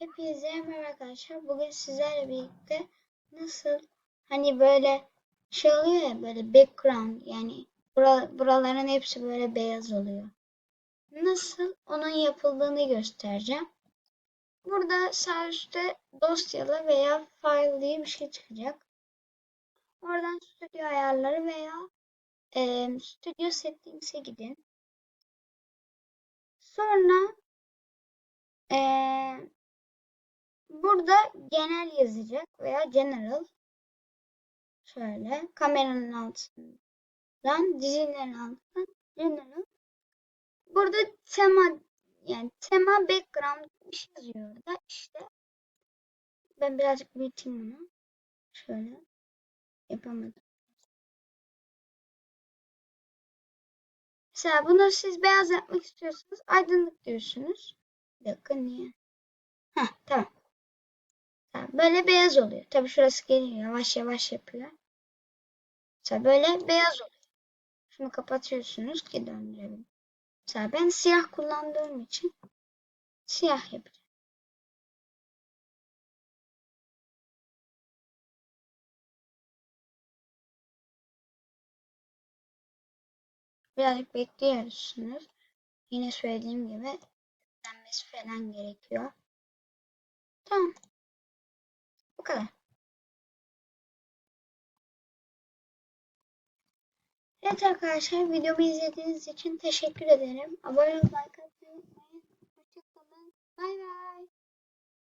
Hepinize merhaba arkadaşlar. Bugün sizlerle birlikte nasıl hani böyle şey oluyor ya böyle background yani bura, buraların hepsi böyle beyaz oluyor. Nasıl onun yapıldığını göstereceğim. Burada sağ üstte dosyalı veya file diye bir şey çıkacak. Oradan stüdyo ayarları veya e, stüdyo settings'e gidin. Sonra eee Burada genel yazacak veya general. Şöyle kameranın altından dizinin altından general. Burada tema yani tema background bir şey yazıyor orada işte. Ben birazcık büyüteyim bunu. Şöyle yapamadım. Mesela bunu siz beyaz yapmak istiyorsanız aydınlık diyorsunuz. Bir dakika niye? Heh tamam. Böyle beyaz oluyor. Tabii şurası geliyor. Yavaş yavaş yapıyor. Mesela böyle beyaz oluyor. Şunu kapatıyorsunuz ki döndürelim. Mesela ben siyah kullandığım için siyah yapacağım. Birazcık bekliyorsunuz. Yine söylediğim gibi denmesi falan gerekiyor. Tamam. Kadar. Evet arkadaşlar videomu izlediğiniz için teşekkür ederim. Abone olmayı, like atmayı unutmayın. Hoşçakalın. Bay bay.